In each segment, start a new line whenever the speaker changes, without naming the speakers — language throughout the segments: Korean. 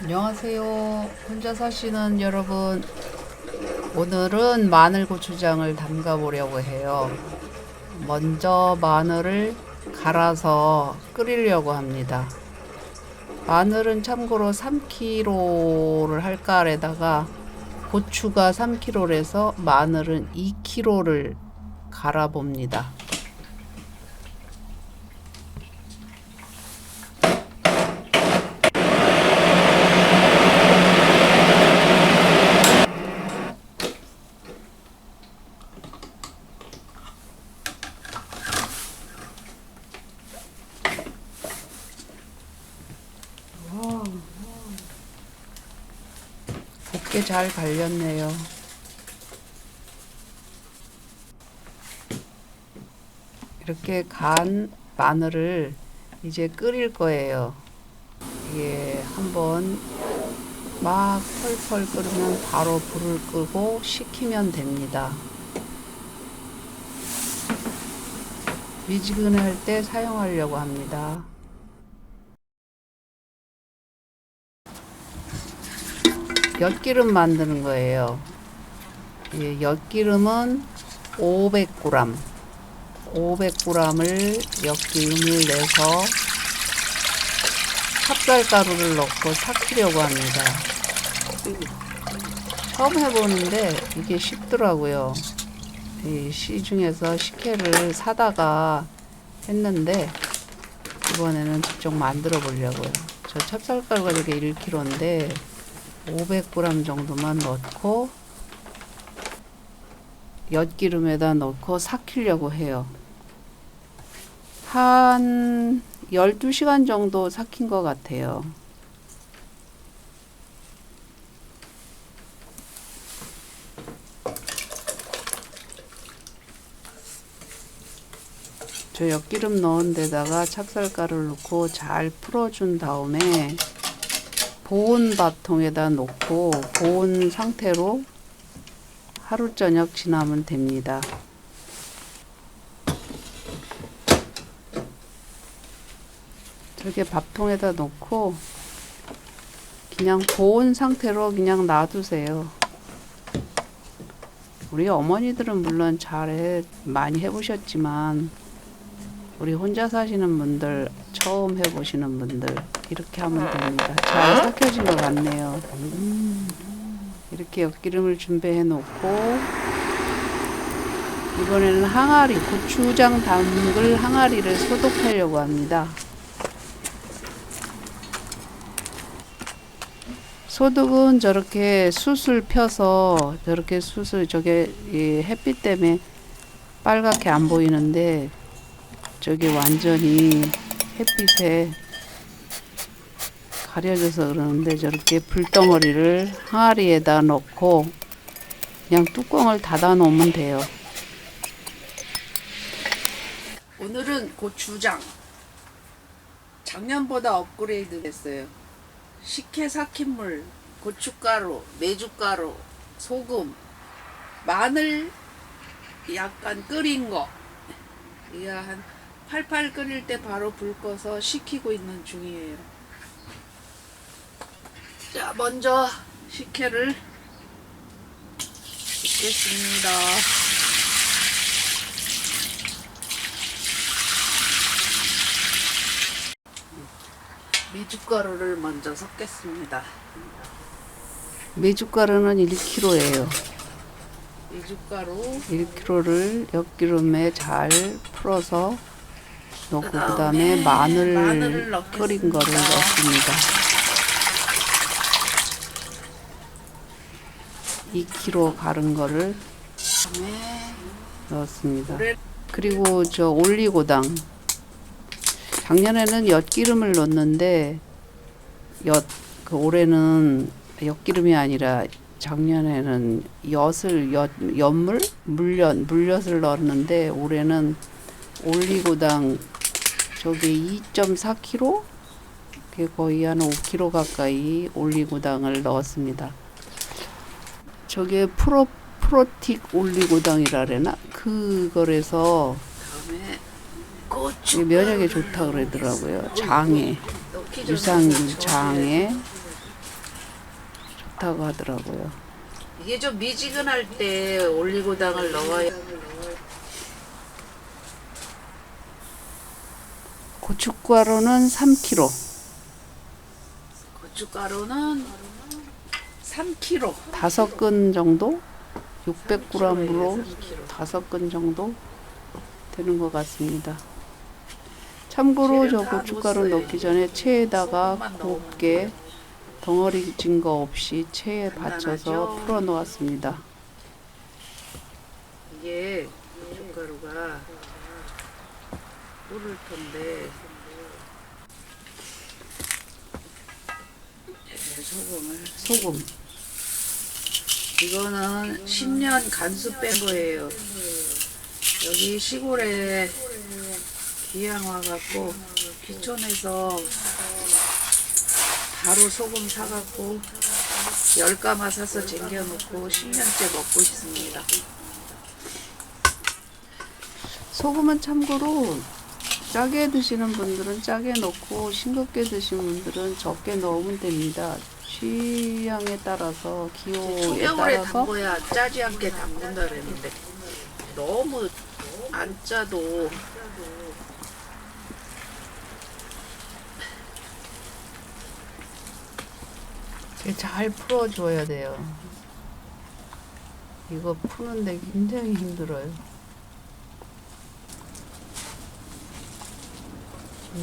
안녕하세요. 혼자 사시는 여러분. 오늘은 마늘 고추장을 담가 보려고 해요. 먼저 마늘을 갈아서 끓이려고 합니다. 마늘은 참고로 3kg를 할까 아래다가 고추가 3kg라서 마늘은 2kg를 갈아 봅니다. 곱게 잘 갈렸네요. 이렇게 간 마늘을 이제 끓일 거예요. 이게 한번 막 펄펄 끓으면 바로 불을 끄고 식히면 됩니다. 미지근할 때 사용하려고 합니다. 엿기름 만드는 거예요. 예, 엿기름은 500g, 500g을 엿기름을 내서 찹쌀가루를 넣고 삭히려고 합니다. 처음 해보는데 이게 쉽더라고요. 이 시중에서 식혜를 사다가 했는데 이번에는 직접 만들어 보려고요. 저 찹쌀가루가 이게 1kg인데 500g 정도만 넣고 엿기름에다 넣고 삭히려고 해요. 한 12시간 정도 삭힌 것 같아요. 저 엿기름 넣은 데다가 찹쌀가루를 넣고 잘 풀어준 다음에 보온 밥통에다 놓고 보온 상태로 하루 저녁 지나면 됩니다. 저렇게 밥통에다 놓고 그냥 보온 상태로 그냥 놔두세요. 우리 어머니들은 물론 잘해 많이 해보셨지만 우리 혼자 사시는 분들 처음 해보시는 분들 이렇게 하면 됩니다. 잘 삭혀진 것 같네요. 이렇게 엿기름을 준비해 놓고 이번에는 항아리 고추장 담글 항아리를 소독하려고 합니다. 소독은 저렇게 숯을 펴서 저렇게 숯을 저게 이 햇빛 때문에 빨갛게 안 보이는데 저게 완전히 햇빛에 가려져서 그러는데 저렇게 불덩어리를 항아리에다 넣고 그냥 뚜껑을 닫아 놓으면 돼요. 오늘은 고추장. 작년보다 업그레이드 됐어요. 식혜 삭힌 물, 고춧가루, 메주가루, 소금, 마늘 약간 끓인 거. 이게 한 팔팔 끓일 때 바로 불 꺼서 식히고 있는 중이에요. 자, 먼저 식혜를 붓겠습니다. 미숫가루를 먼저 섞겠습니다. 미숫가루는 1kg예요. 미숫가루 1kg를 엿기름에 잘 풀어서 넣고 그 다음에 마늘 끓인 거를
넣겠습니다.
넣습니다. 2kg 가른 거를 넣었습니다. 그리고 저 올리고당 작년에는 엿기름을 넣었는데 엿 그 올해는 엿기름이 아니라 작년에는 엿을 엿 엿물 물엿 물엿을 넣었는데 올해는 올리고당 저게 2.4kg 그게 거의 한 5kg 가까이 올리고당을 넣었습니다. 저게 프로 프로틱 올리고당이라 그러나 그거래서 면역에 좋다 그러더라고요. 장에
넣기
유산
전에
장에 좋다고 하더라고요.
이게 좀 미지근할 때 올리고당을 넣어야
고춧가루는 3kg,
고춧가루는 3kg.
5근 정도? 600g으로 5근 정도 되는 것 같습니다. 참고로 저 고춧가루 넣기 전에 체에다가 곱게 덩어리 진 거 없이 체에 받쳐서 풀어 놓았습니다.
이게 고춧가루가 끓을 텐데 소금을
소금,
이거는 10년 간수 뺀 거예요. 여기 시골에 기양 와갖고 귀촌에서 바로 소금 사갖고 열 가마 사서 쟁겨놓고 10년째 먹고 있습니다.
소금은 참고로 짜게 드시는 분들은 짜게 넣고 싱겁게 드시는 분들은 적게 넣으면 됩니다. 취향에 따라서 기호에
초겨울에
따라서
담궈야 짜지 않게 담근다 그랬는데 너무 안 짜도
잘 풀어줘야 돼요. 이거 푸는데 굉장히 힘들어요.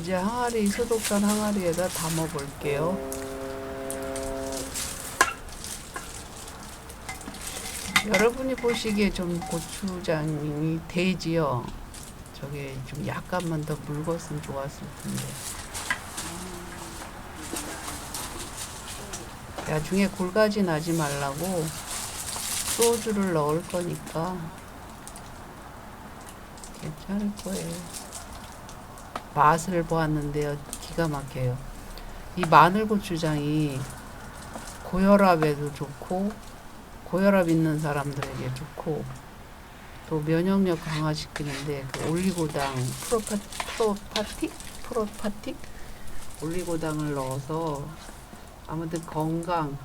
이제 항아리 소독한 항아리에다 담아 볼게요. 여러분이 보시기에 좀 고추장이 되지요. 저게 좀 약간만 더 묽었으면 좋았을 텐데. 나중에 골가지 나지 말라고 소주를 넣을 거니까 괜찮을 거예요. 맛을 보았는데요. 기가 막혀요. 이 마늘 고추장이 고혈압에도 좋고 고혈압 있는 사람들에게 좋고 또 면역력 강화시키는데 그 올리고당 프로파, 프로파틱 프로파틱 올리고당을 넣어서 아무튼 건강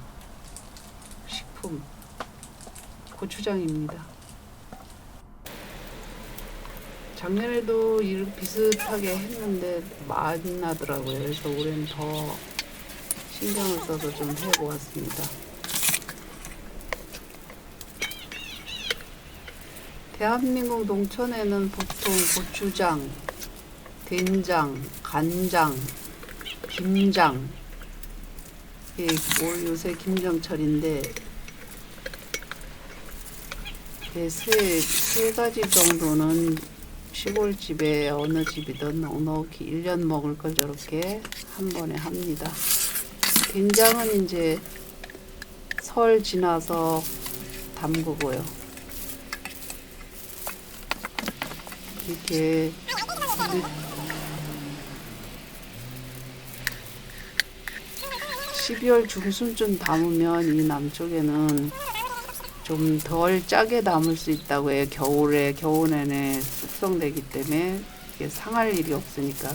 식품 고추장입니다. 작년에도 이렇게 비슷하게 했는데 많이 나더라고요. 그래서 올해는 더 신경을 써서 좀 해보았습니다. 대한민국 농촌에는 보통 고추장, 된장, 간장, 김장, 예, 올 요새 김정철인데 예, 세, 세 가지 정도는 시골 집에 어느 집이든 넉넉히 1년 먹을 걸 저렇게 한 번에 합니다. 된장은 이제 설 지나서 담그고요. 이렇게 늦- 12월 중순쯤 담으면 이 남쪽에는 좀 덜 짜게 담을 수 있다고 해요. 겨울에 겨울 내내 숙성되기 때문에 이게 상할 일이 없으니까.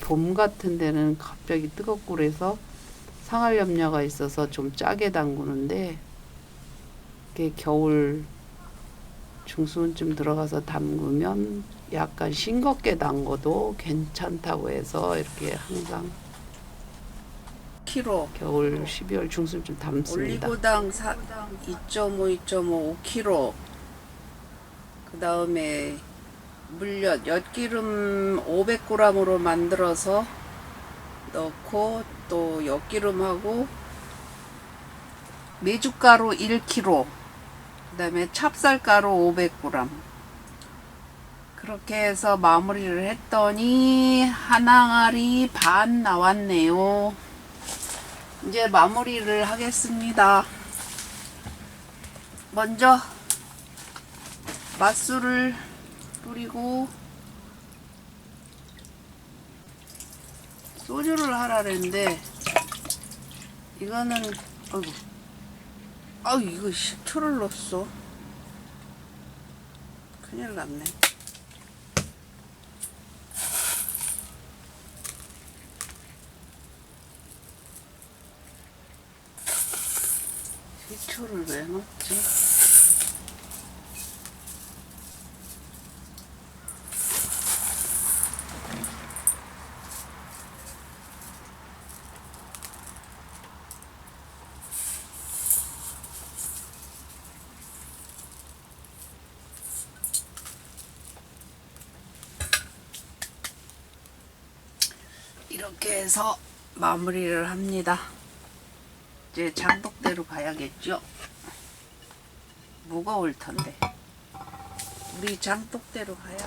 봄 같은 데는 갑자기 뜨겁고 그래서 상할 염려가 있어서 좀 짜게 담그는데 이게 겨울 중순쯤 들어가서 담그면 약간 싱겁게 담궈도 괜찮다고 해서 이렇게 항상
키로
겨울 12월 중순쯤 담습니다.
올리고당 2.5, 2.5, 5kg. 그 다음에 물엿, 엿기름 500g으로 만들어서 넣고 또 엿기름하고 메주가루 1kg. 그 다음에 찹쌀가루 500g. 그렇게 해서 마무리를 했더니 한 항아리 반 나왔네요. 이제 마무리를 하겠습니다. 먼저 맛술을 뿌리고 소주를 하라는데 이거는 아이고. 아우 이거 식초를 넣었어. 큰일 났네.
기초를 왜 넣지? 이렇게 해서 마무리를 합니다. 이제 장독대로 가야겠죠? 무거울 텐데. 우리 장독대로 가야.